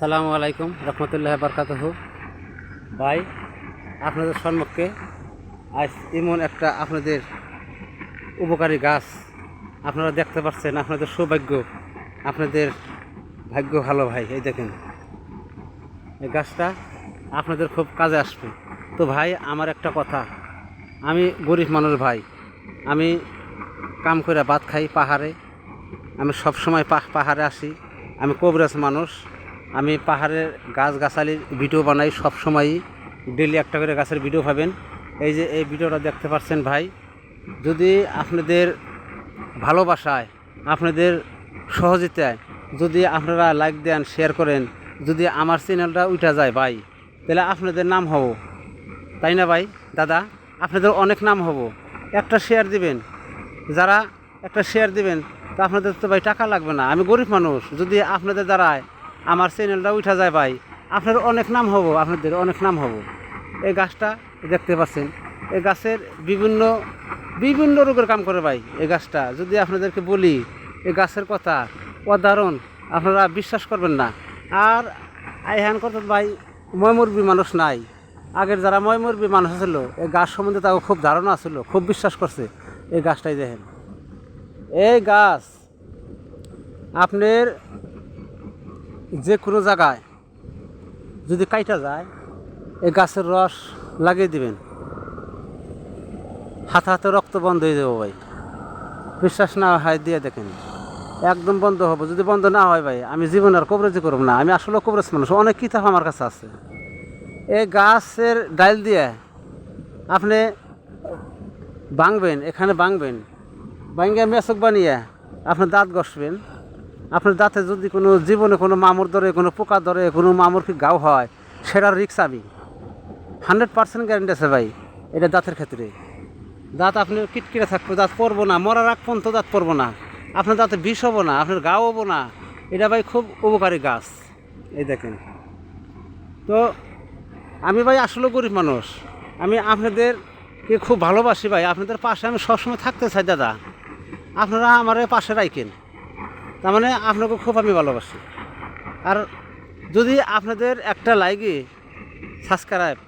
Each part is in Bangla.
সালামু আলাইকুম, রহমতুল্লাহ বরকাতহ। ভাই, আপনাদের সম্মুখে আজ এমন একটা আপনাদের উপকারী গাছ আপনারা দেখতে পাচ্ছেন, আপনাদের সৌভাগ্য, আপনাদের ভাগ্য ভালো ভাই, এই দেখেন। এই গাছটা আপনাদের খুব কাজে আসবে। তো ভাই, আমার একটা কথা, আমি গরিব মানুষ ভাই, আমি কাম করে ভাত খাই পাহাড়ে, আমি সব সময় পাহাড়ে আসি, আমি কবিরাজ মানুষ আমি পাহাড়ের গাছ গাছালির ভিডিও বানাই সব সময়ই ডেলি একটা করে গাছের ভিডিও পাবেন। এই যে এই ভিডিওটা দেখতে পাচ্ছেন ভাই, যদি আপনাদের ভালোবাসায়, আপনাদের সহযোগিতায় যদি আপনারা লাইক দেন শেয়ার করেন, যদি আমার চ্যানেলটা উঠা যায় ভাই, তাহলে আপনাদের নাম হব। তাই না ভাই? দাদা, আপনাদের অনেক নাম হব। একটা শেয়ার দিবেন। যারা একটা শেয়ার দিবেন, তা আপনাদের তো ভাই টাকা লাগবে না। আমি গরিব মানুষ। যদি আপনাদের দ্বারায় আমার চ্যানেলটা উঠা যায় ভাই। আপনার অনেক নাম হব, আপনাদের অনেক নাম হব। এই গাছটা দেখতে পাচ্ছেন, এই গাছের বিভিন্ন বিভিন্ন রোগের কাম করে ভাই এই গাছটা। যদি আপনাদেরকে বলি, এই গাছের কথা অদারণ আপনারা বিশ্বাস করবেন না। আর আইহান কথা ভাই ময়মুরবি মানুষ নাই। আগের যারা ময়মুরবি মানুষ ছিল, এই গাছ সম্বন্ধে তাও খুব ধারণা ছিল খুব বিশ্বাস করছে এই গাছটাই দেখেন। এই গাছ, আপনার যে কোনো জায়গায় যদি কাইটা যায়, এই গাছের রস লাগিয়ে দিবেন। হাতে হাতে রক্ত বন্ধ হয়ে যাব ভাই। বিশ্বাস না হয় দিয়ে দেখেন। একদম বন্ধ হব। যদি বন্ধ না হয় ভাই, আমি জীবন আর কবরেজি করব না। আমি আসলে কবরেজ মানুষ। অনেক কিতাব আমার কাছে আছে। এই গাছের ডাইল দিয়ে আপনি বাংবেন এখানে বাংবেন বাঙ্গিয়া মেচক বানিয়ে আপনি দাঁত ঘষবেন। আপনার দাঁতে যদি কোনো জীবনে কোনো মামুর ধরে, কোনো পোকা ধরে, কোনো মামুর কি গাও হয়, সেটার রিক্স আমি। হান্ড্রেড পার্সেন্ট গ্যারেন্টি আছে ভাই, এটা দাঁতের ক্ষেত্রে। দাঁত আপনি কিটকিটে থাকবে দাঁত পরবো না, মরার আগ পর্যন্ত দাঁত পরবো না। আপনার দাঁতে বিষ হব না, আপনার গাও হব না, এটা ভাই খুব উপকারী গাছ। এই দেখেন। তো আমি ভাই আসলে গরিব মানুষ, আমি আপনাদেরকে খুব ভালোবাসি ভাই, আপনাদের পাশে আমি সবসময় থাকতে চাই দাদা। আপনারা আমার পাশে রাখেন। তার মানে আপনাকে খুব আমি ভালোবাসি। আর যদি আপনাদের একটা লাইকে সাবস্ক্রাইব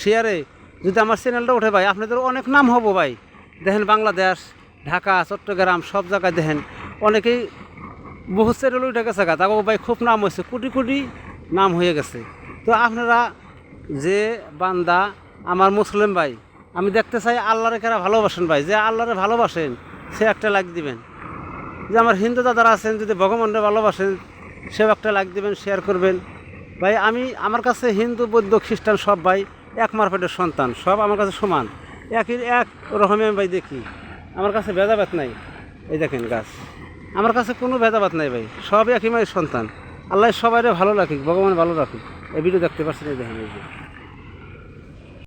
শেয়ারে যদি আমার চ্যানেলটা উঠে ভাই, আপনাদের অনেক নাম হব ভাই। দেখেন বাংলাদেশ, ঢাকা, চট্টগ্রাম, সব জায়গায় দেখেন, অনেকেই বহু চ্যানেল উঠে গেছে গা। তাকে ভাই খুব নাম হয়েছে, কোটি কোটি নাম হয়ে গেছে। তো আপনারা যে বান্দা, আমার মুসলিম ভাই, আমি দেখতে চাই আল্লাহরে কারা ভালোবাসেন ভাই। যে আল্লাহরে ভালোবাসেন, সে একটা লাইক দিবেন। যে আমার হিন্দু দাদারা আছেন, যদি ভগবানরা ভালোবাসেন সেও একটা লাইক দিবেন শেয়ার করবেন। ভাই, আমি, আমার কাছে হিন্দু, বৌদ্ধ, খ্রিস্টান সব ভাই, এক মারপেটের সন্তান, সব আমার কাছে সমান। একই এক রকমে আমি ভাই দেখি। আমার কাছে ভেদাভেদ নাই। এই দেখেন গাছ। আমার কাছে কোনো ভেদাভেদ নাই ভাই সবই একই মায়ের সন্তান। আল্লাহ সবাই ভালো রাখুক, ভগবান ভালো রাখুক। এই ভিডিও দেখতে পাচ্ছেন, এই দেখেন এই